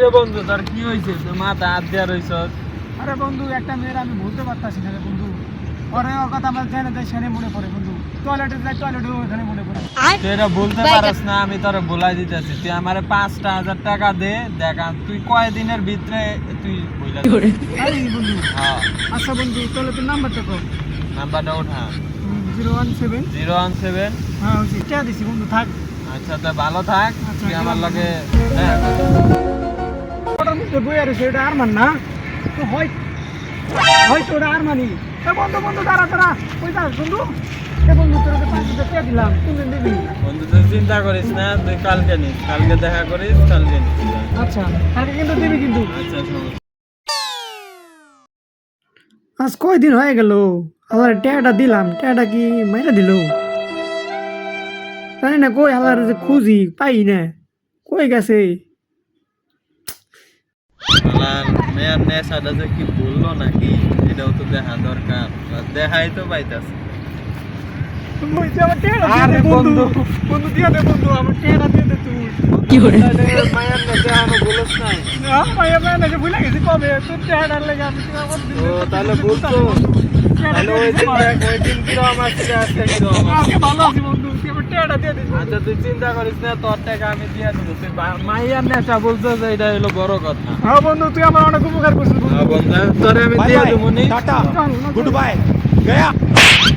রে বন্ধু তোর কি হয়েছে? তোর মাথা হাত দেওয়া রয়েছ আরে বন্ধু একটা মেয়ের আমি বলতে পারতাছি না রে বন্ধু। পরে ওর কথা আমার জেনে দেয় সেনে মনে পড়ে বন্ধু। টয়লেটে যাই টয়লেটে ওখানে মনে পড়ে তুই এটা বলতে পারস না আমি তোর বলাই দিতেছি। তুই আমারে পাঁচটা হাজার টাকা দে দেখা তুই কয় দিনের ভিতরে তুই বইলা দিবি। আরে বন্ধু হ্যাঁ। আচ্ছা বন্ধু তাহলে তোর নাম্বারটা কর। নাম্বারটা উঠা। Zero one seven. Zero one seven. হ্যাঁ দিছি বন্ধু থাক। আচ্ছা তা ভালো থাক। আচ্ছা, তুই আমার। লগে দেখা মধ্যে বই আর সেটা আর মান না? তো হয় হয়তো ওটা আর মানি বন্ধু বন্ধু দাঁড়া দাঁড়া। ওই দাঁড়া বন্ধু। তুই চিন্তা করিস না তুই কালকে নিস। কালকে দেখা করিস কালকে নিস। আচ্ছা কালকে কিন্তু দিবি কিন্তু। আচ্ছা আজ কয়দিন হয়ে গেল? আল্লাহর ট্যাটা দিলাম। ট্যাটা কি মাইরা দিল? জানি না কই আল্লাহর যে খুঁজি পাই না। কই গেছে? বললাম মেয়ার নেশাটা যে কি বলল নাকি এটাও তো দেখা দরকার। দেখাই তো পাইতাছে। তাহলে বলতো আচ্ছা তুই চিন্তা করিস না তোর টাকা আমি দিয়ে দেবো। তুই মাইয়ার নেশা বলছো যে এটা হলো বড় কথা। হ্যাঁ বন্ধু তুই আমার অনেক উপকার করছিস বন্ধু। হ্যাঁ তোরে আমি দিয়ে দেবো নি? চল, না, চল।